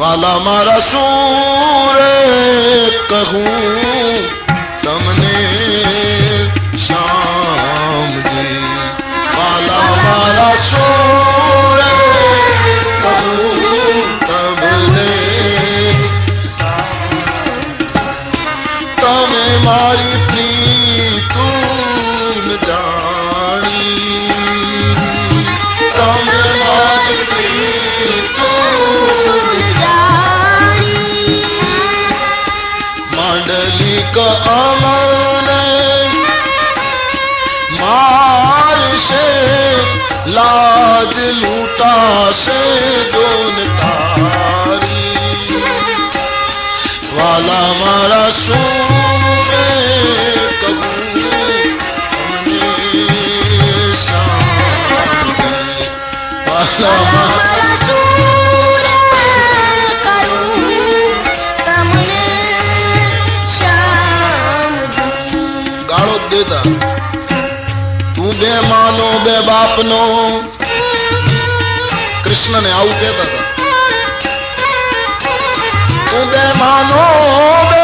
वाला मारा सूर कहूँ तमने આપે દોન તારી વાલા મારા શું કહું વાલા મારા શું તું બે માનો બે બાપનો कृष्ण ने आऊ कहता था બે માનો બે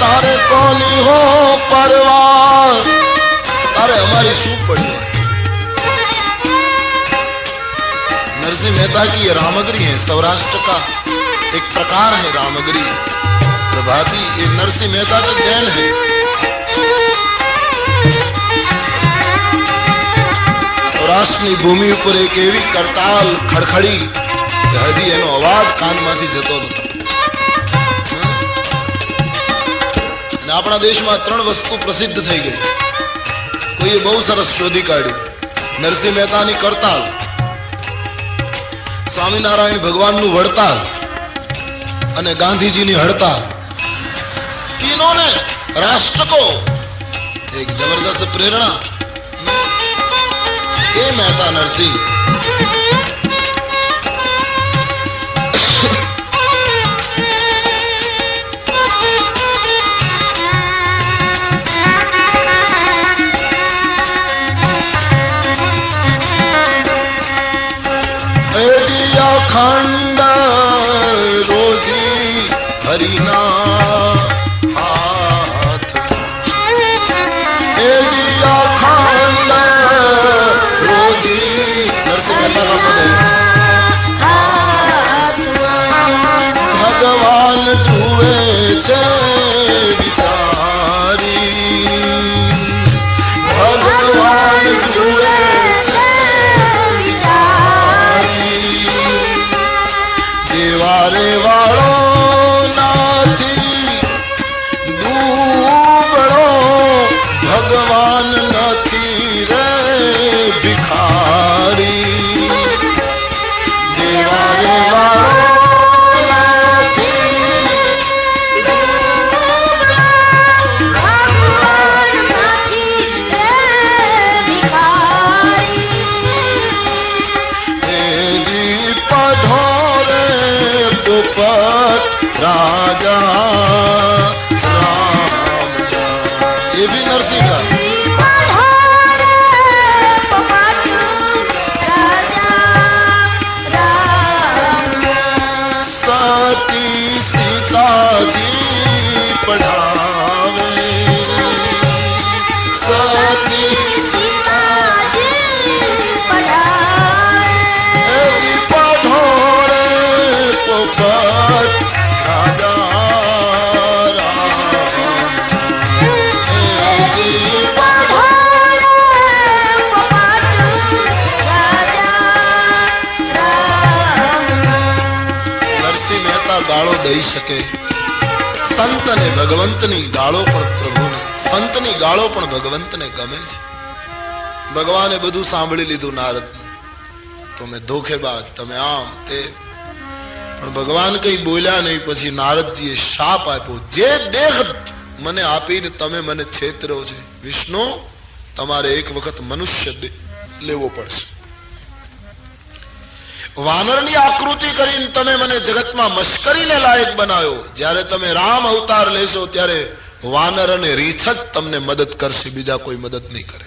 तारे તારે हो परवार अरे हमारी सूप पड़ी नरसिंह मेहता की यह रामगरी है सौराष्ट्र का एक प्रकार है रामगरी प्रभाती ये नरसिंह मेहता का जैन है સૌરાષ્ટ્રની ભૂમિ ઉપર એક એવી કરતાલ ખડખડી હજી એનો અવાજ કાનમાંથી જતો નથી અને આપણા દેશમાં ત્રણ વસ્તુ પ્રસિદ્ધ થઈ ગઈ કોઈએ બહુ સરસ શોધી કાઢ્યું નરસિંહ મહેતાની કરતાલ સ્વામિનારાયણ ભગવાનનું વડતાલ અને ગાંધીજીની હડતાલ તીનોને રાષ્ટ્ર કો એક જબરદસ્ત પ્રેરણા मेहता नरसिंह Divino Ortiga. ભગવંતની ગાળો પણ પ્રભુને સંતની ગાળો પણ ભગવંતને ગમે છે ભગવાને બધું સાંભળી લીધું નારદ તમે ધોખેબાજ તમે આમ તે પણ ભગવાન કઈ બોલ્યા નહીં પછી નારદજીએ શાપ આપ્યો જે દેહ મને આપીને તમે મને છેતરો છે વિષ્ણુ તમારે એક વખત મનુષ્ય લેવો પડશે વાનરની આકૃતિ કરીને તમે મને જગતમાં મશ્કરીને લાયક બનાવ્યો જ્યારે તમે રામ અવતાર લેશો ત્યારે વાનર અને રીછ જ તમને મદદ કરશે બીજા કોઈ મદદ નહીં કરે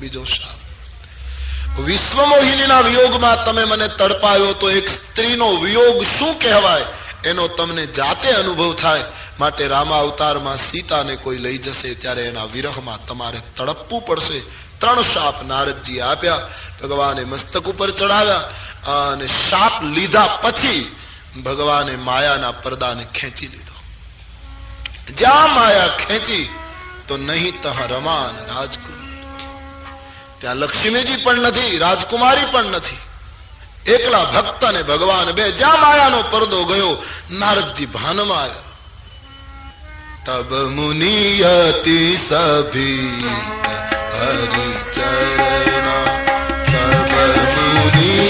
બીજો શાપ વિશ્વમોહિનીના વિયોગમાં તમે મને તડપાયો તો એક સ્ત્રીનો વિયોગ શું કહેવાય એનો તમને જાતે અનુભવ થાય માટે રામા અવતારમાં સીતાને કોઈ લઈ જશે ત્યારે એના વિરહમાં તમારે તડપવું પડશે ત્રણ શાપ નારદજી આપ્યા ભગવાને મસ્તક ઉપર ચડાવ્યા અને શાપ લીધા પછી ભગવાન એ માયાના પડદાને ખેંચી લીધો જા માયા ખેંચી તો નહીં તહ રમન રાજકુમારી ત્યાં લક્ષ્મીજી પણ ન હતી રાજકુમારી પણ ન હતી એકલા ભક્તને ભગવાન બે જા માયાનો પડદો ગયો નારદજી ભાનમાં આવ્યા તબ મુનિયતી સાભી હરિ તર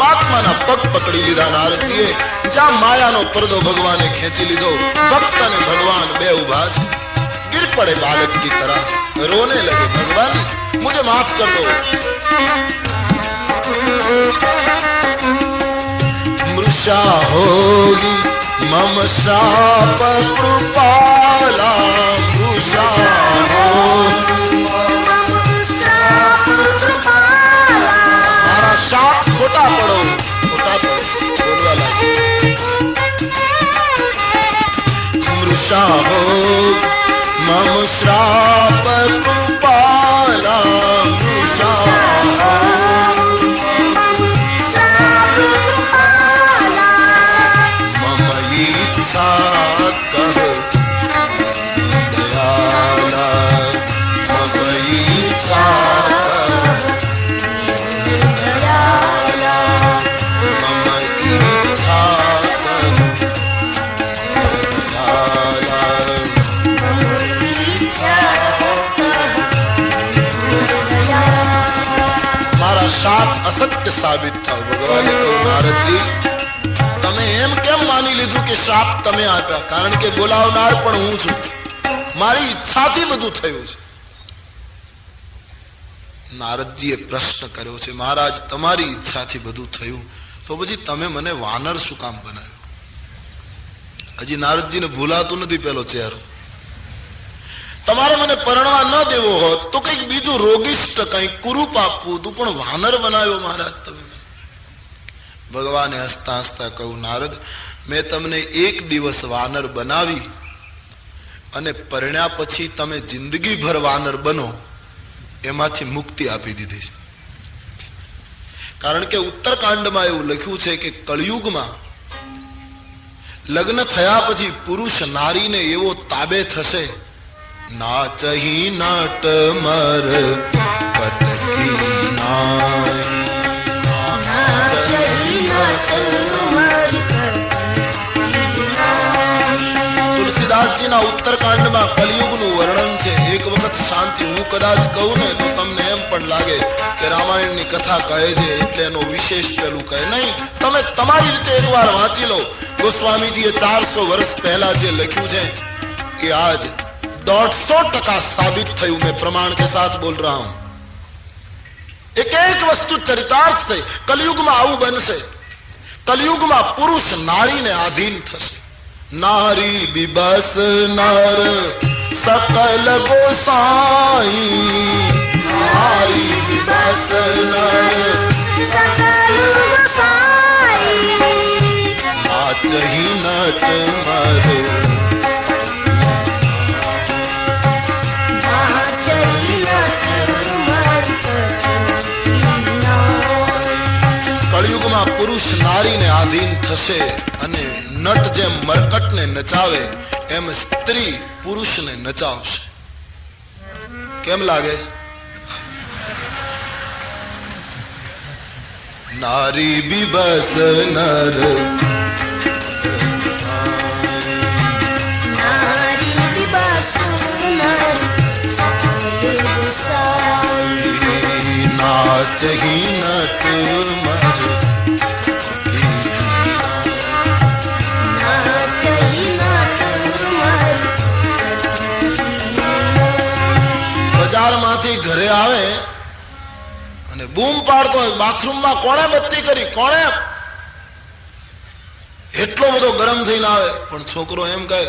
परमात्मा ना पग पकड़ी लीधा नारतीय जा माया नो पर्दो भगवान खेची लीधो भक्त ने भगवान बे उभा गिर पड़े बालक की तरह रोने लगे भगवान मुझे माफ कर दो मृषा होगी ममसा पर कृपाला मृषा हो चाहो मम श्राप શ્રાપ તમે આપ્યા કારણ કે બોલાવનાર પણ હું છું મારી ઈચ્છાથી બધું થયું છે નારદજીએ પ્રશ્ન કર્યો છે મહારાજ તમારી ઈચ્છાથી બધું થયું તો પછી તમે મને વાનર શું કામ બનાવ્યો હજી નારદજીને ભૂલાતું નથી પેલો ચહેરો તમારે મને પરણવા ન દેવો હોત તો કંઈક બીજું રોગિષ્ટ કંઈક કુરૂપ આપવું હતું પણ વાનર બનાવ્યો મહારાજ તમે ભગવાને હસતા હસતા કહ્યું નારદ મેં તમને એક દિવસ વાનર બનાવી અને પરણ્યા પછી તમે જિંદગીભર વાનર બનો એમાંથી મુક્તિ આપી દીધી છે કારણ કે ઉત્તરકાંડમાં એવું લખ્યું છે કે કળયુગમાં લગ્ન થયા પછી પુરુષ નારીને એવો તાબે થશે નાચહી ચહી નાટ મર કટકી ના ま कलयुगनु वर्णन छे एक वक्त शांति मुंह कदाच कहू ने तो तुमने एम पण लागे के रामायण नी कथा कहे जे એટલેનો વિશેષ पहलू कहे नहीं તમે તમારી રીતે એકવાર વાંચી લો गोस्वामी जी ये 400 વર્ષ પહેલા જે લખ્યું છે કે આજ 150% સાબિત થઈયું મેં પ્રમાણ કે સાથ બોલ રહા હું એક એક વસ્તુ ચરિતાર્થ થઈ કળિયુગ માં આવું બનશે કળિયુગ માં પુરુષ નારી ને આધીન થશે नारी बिबस नर सकल गोसाई नारी बिबस नर सकल गोसाई नाच ही नट मर नारी ने आधीन થશે નટ જેમ મરકટને નચાવે એમ સ્ત્રી પુરુષને નચાવશે કેમ લાગે છે नारी भी बस नर नारी भी बस नर नाच ही બૂમ પાડતો હોય બાથરૂમમાં કોણે બત્તી કરી કોણે એટલો બધો ગરમ થઈને આવે પણ છોકરો એમ કહે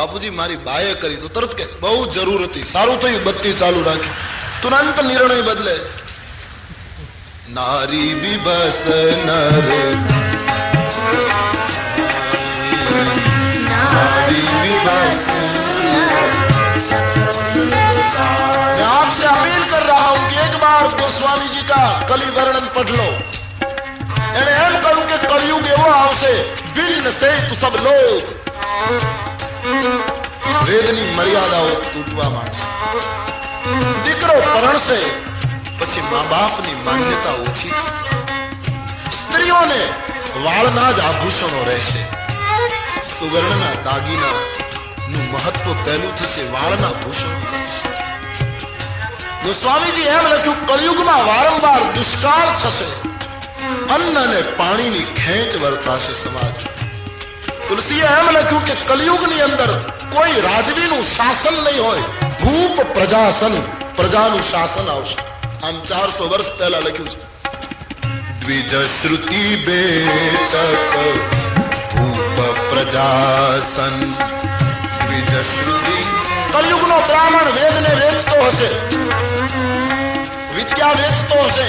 બાપુજી મારી બાએ કરી તો તરત કે બહુ જરૂર હતી સારું થયું બત્તી ચાલુ રાખી તુરંત નિર્ણય બદલે નારી બી બસ નર ठाकुर जी का कली वर्णन पढ़ लो एने एम करूं के कलयुग एवं आवशे विघ्न से तू सब लोग वेदनी मर्यादा हो तूटवा मांस दिकरो परण से पछि मां बाप नी मान्यता ओछी स्त्रियों ने वाल ना जा आभूषण हो रहे से सुवर्ण ना दागीना नु महत्व पहलू थे से वाल ना आभूषण ગુ સ્વામીજી એમ લખ્યું કળયુગમાં વારંવાર દુષ્કાળ છસે અન્ન ને પાણી ની ખેંચ વર્તાશે સમાજ તુલસી એમ લખ્યું કે કળયુગ ની અંદર કોઈ રાજવી નું શાસન નહીં હોય ભૂપ પ્રજાસન પ્રજા નું શાસન આવશે આમ ચાર સવર્સ્થ્યલા લખ્યું છે વિજ શ્રુતિ બેતક ભૂપ પ્રજાસન વિજસ્તિ કળયુગનો બ્રાહ્મણ વેદને વેચતો હશે જગ્યા વેચતો હશે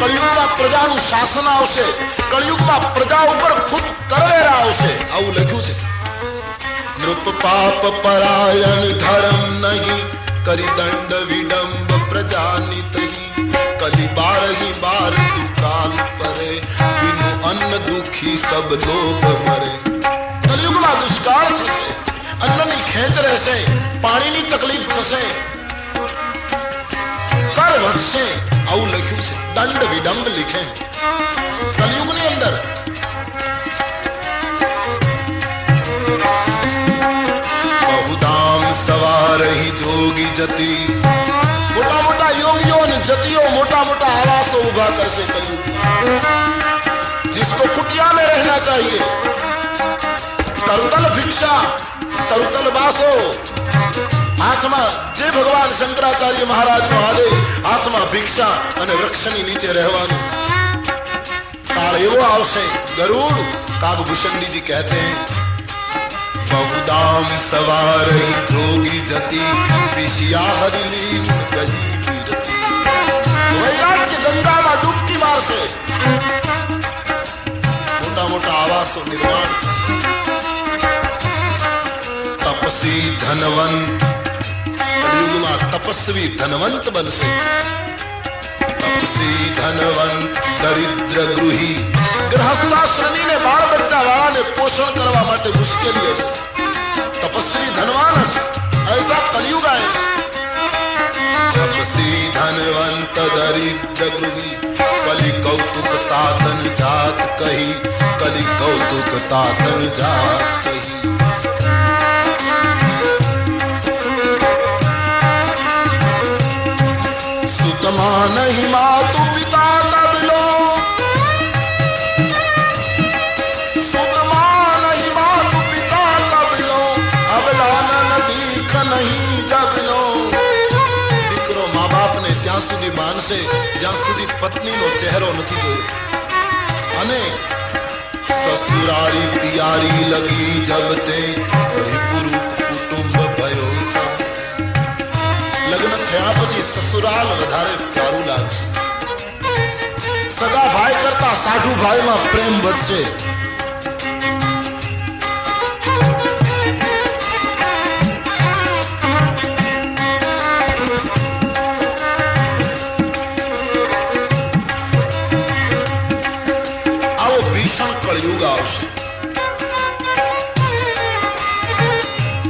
કળિયુગમાં પ્રજાનું શાસન આવશે કળિયુગમાં પ્રજા ઉપર ખુદ કરવેરા આવશે આવું લખ્યું છે નૃપ પાપ પરાયણ ધર્મ નહીં કરી દંડ વિડંબ પ્રજાની તહી કલી બાર હી બાર દુકાલ પરે બિનુ અન્ન દુખી સબ લોક મરે કલયુગમાં દુષ્કાળ થશે અન્નની ખેંચ રહેશે પાણીની તકલીફ થશે કર વધશે दंड विडंब लिखे कलयुग ने अंदर बहुदाम सवार ही जोगी जति मोटा मोटा योगियों ने जतियों मोटा मोटा आवासों उगा कर से कलयुग जिसको कुटिया में रहना चाहिए तरुतल भिक्षा तरुतल बासो आत्मा जे भगवान शंकराचार्य महाराज नो आदेश आत्मा भिक्षा अने नीचे रहू काल एवो आरूर जी कहते हैं बहुदाम सवार जोगी जती मोटा मोटा आवास निर्माण तपसी धनवंत युवा तपस्वी धनवंत बन से तपस्वी धनवंत दरिद्र गृही गृहस्थाश्रमी ने बाल बच्चा वाला ने पोषण करवा माटे मुश्किल है तपस्वी धनवान है ऐसा कलयुग आए तपस्वी धनवंत दरिद्र गृही कलि कौतुक तातन जात कही कलि कौतुक तातन जात कही समान हाँ ही मां तू पिता तब लो समान ही मां तू पिता तब लो अब लालन दीख नहीं जब लो दिक्रो मां बाप ने त्या सुधी मान से जहां सुधी पत्नी नो चेहरो नहीं जो अने ससुरारी प्यारी लगी जब ते તો પછી સસુરાલ વધારે સારું લાગશે સગા ભાઈ કરતા સાધુ ભાઈમાં પ્રેમ વધશે